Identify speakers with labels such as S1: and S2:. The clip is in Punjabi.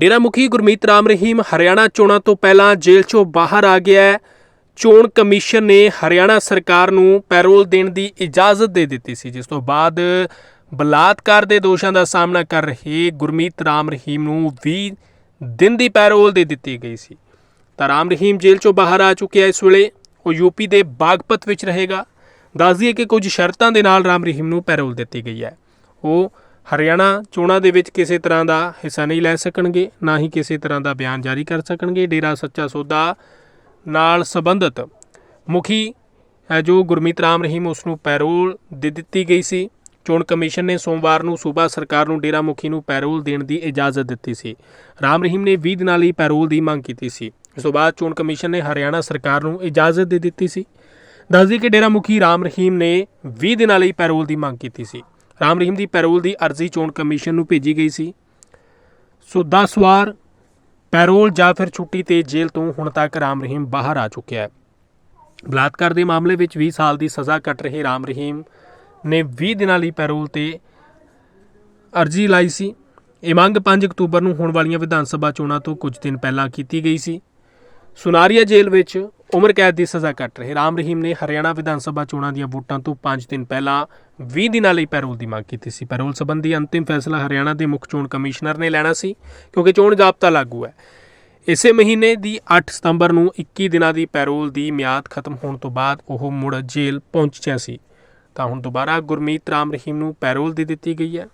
S1: ਡੇਰਾ ਮੁਖੀ ਗੁਰਮੀਤ ਰਾਮ ਰਹੀਮ ਹਰਿਆਣਾ ਚੋਣਾਂ ਤੋਂ ਪਹਿਲਾਂ ਜੇਲ੍ਹ 'ਚੋਂ ਬਾਹਰ ਆ ਗਿਆ ਹੈ। ਚੋਣ ਕਮਿਸ਼ਨ ਨੇ ਹਰਿਆਣਾ ਸਰਕਾਰ ਨੂੰ ਪੈਰੋਲ ਦੇਣ ਦੀ ਇਜਾਜ਼ਤ ਦੇ ਦਿੱਤੀ ਸੀ, ਜਿਸ ਤੋਂ ਬਾਅਦ ਬਲਾਤਕਾਰ ਦੇ ਦੋਸ਼ਾਂ ਦਾ ਸਾਹਮਣਾ ਕਰ ਰਹੇ ਗੁਰਮੀਤ ਰਾਮ ਰਹੀਮ ਨੂੰ 20 ਦਿਨ ਦੀ ਪੈਰੋਲ ਦੇ ਦਿੱਤੀ ਗਈ ਸੀ। ਤਾਂ ਰਾਮ ਰਹੀਮ ਜੇਲ੍ਹ 'ਚੋਂ ਬਾਹਰ ਆ ਚੁੱਕਿਆ ਇਸ ਵੇਲੇ। ਉਹ ਯੂਪੀ ਦੇ ਬਾਗਪਤ ਵਿੱਚ ਰਹੇਗਾ। ਦੱਸ ਦਈਏ ਕਿ ਕੁਝ ਸ਼ਰਤਾਂ ਦੇ ਨਾਲ ਰਾਮ ਰਹੀਮ ਨੂੰ ਪੈਰੋਲ ਦਿੱਤੀ ਗਈ ਹੈ। ਉਹ ਹਰਿਆਣਾ ਚੋਣਾਂ ਦੇ ਵਿੱਚ ਕਿਸੇ ਤਰ੍ਹਾਂ ਦਾ ਹਿੱਸਾ ਨਹੀਂ ਲੈ ਸਕਣਗੇ, ਨਾ ਹੀ ਕਿਸੇ ਤਰ੍ਹਾਂ ਦਾ ਬਿਆਨ ਜਾਰੀ ਕਰ ਸਕਣਗੇ। ਡੇਰਾ ਸੱਚਾ ਸੌਦਾ ਨਾਲ ਸੰਬੰਧਿਤ ਮੁਖੀ ਹੈ ਜੋ ਗੁਰਮੀਤ ਰਾਮ ਰਹੀਮ ਉਸ ਨੂੰ ਪੈਰੋਲ ਦੇ ਦਿੱਤੀ ਗਈ ਸੀ। ਚੋਣ ਕਮਿਸ਼ਨ ਨੇ ਸੋਮਵਾਰ ਨੂੰ ਸੂਬਾ ਸਰਕਾਰ ਨੂੰ ਡੇਰਾ ਮੁਖੀ ਨੂੰ ਪੈਰੋਲ ਦੇਣ ਦੀ ਇਜਾਜ਼ਤ ਦਿੱਤੀ ਸੀ। ਰਾਮ ਰਹੀਮ ਨੇ 20 ਦਿਨਾਂ ਲਈ ਪੈਰੋਲ ਦੀ ਮੰਗ ਕੀਤੀ ਸੀ। ਇਸ ਤੋਂ ਬਾਅਦ ਚੋਣ ਕਮਿਸ਼ਨ ਨੇ ਹਰਿਆਣਾ ਸਰਕਾਰ ਨੂੰ ਇਜਾਜ਼ਤ ਦੇ ਦਿੱਤੀ ਸੀ। ਦੱਸਦੀ ਕਿ ਡੇਰਾ ਮੁਖੀ ਰਾਮ ਰਹੀਮ ਨੇ 20 ਦਿਨਾਂ ਲਈ ਪੈਰੋਲ ਦੀ ਮੰਗ ਕੀਤੀ ਸੀ। ਰਾਮ ਰਹੀਮ ਦੀ ਪੈਰੋਲ ਦੀ ਅਰਜ਼ੀ ਚੋਣ ਕਮਿਸ਼ਨ ਨੂੰ ਭੇਜੀ ਗਈ ਸੀ। ਸੋ 10 ਵਾਰ ਪੈਰੋਲ ਜਾਂ ਫਿਰ ਛੁੱਟੀ ਤੇ ਜੇਲ੍ਹ ਤੋਂ ਹੁਣ ਤੱਕ ਰਾਮ ਰਹੀਮ ਬਾਹਰ ਆ ਚੁੱਕਿਆ ਹੈ। ਬਲਾਤਕਾਰ ਦੇ ਮਾਮਲੇ ਵਿੱਚ 20 ਸਾਲ ਦੀ ਸਜ਼ਾ ਕੱਟ ਰਹੇ ਰਾਮ ਰਹੀਮ ਨੇ 20 ਦਿਨਾਂ ਲਈ ਪੈਰੋਲ ਤੇ ਅਰਜ਼ੀ ਲਾਈ ਸੀ। ਇਹ ਮੰਗ 5 ਅਕਤੂਬਰ ਨੂੰ ਹੋਣ ਵਾਲੀਆਂ ਵਿਧਾਨ ਸਭਾ ਚੋਣਾਂ ਤੋਂ ਕੁਝ ਦਿਨ ਪਹਿਲਾਂ ਕੀਤੀ ਗਈ ਸੀ। ਸੁਨਾਰੀਆ ਜੇਲ੍ਹ ਵਿੱਚ ਉਮਰ ਕੈਦ ਦੀ ਸਜ਼ਾ ਕੱਟ ਰਹੇ। ਰਾਮ ਰਹੀਮ ਨੇ ਹਰਿਆਣਾ ਵਿਧਾਨ ਸਭਾ ਚੋਣਾਂ ਦੀਆਂ ਵੋਟਾਂ ਤੋਂ 5 ਦਿਨ ਪਹਿਲਾਂ 20 ਦਿਨਾਂ ਲਈ ਪੈਰੋਲ ਦੀ ਮੰਗ ਕੀਤੀ ਸੀ। ਪੈਰੋਲ ਸੰਬੰਧੀ ਅੰਤਿਮ ਫੈਸਲਾ ਹਰਿਆਣਾ ਦੇ ਮੁੱਖ ਚੋਣ ਕਮਿਸ਼ਨਰ ਨੇ ਲੈਣਾ ਸੀ, ਕਿਉਂਕਿ ਚੋਣ ਜ਼ਾਬਤਾ ਲਾਗੂ ਹੈ। ਇਸੇ ਮਹੀਨੇ ਦੀ 8 ਸਤੰਬਰ ਨੂੰ 21 ਦਿਨਾਂ ਦੀ ਪੈਰੋਲ ਦੀ ਮਿਆਦ ਖਤਮ ਹੋਣ ਤੋਂ ਬਾਅਦ ਉਹ ਮੁੜ ਜੇਲ੍ਹ ਪਹੁੰਚਿਆ ਸੀ। ਤਾਂ ਹੁਣ ਦੁਬਾਰਾ ਗੁਰਮੀਤ ਰਾਮ ਰਹੀਮ ਨੂੰ ਪੈਰੋਲ ਦੇ ਦਿੱਤੀ ਗਈ ਹੈ।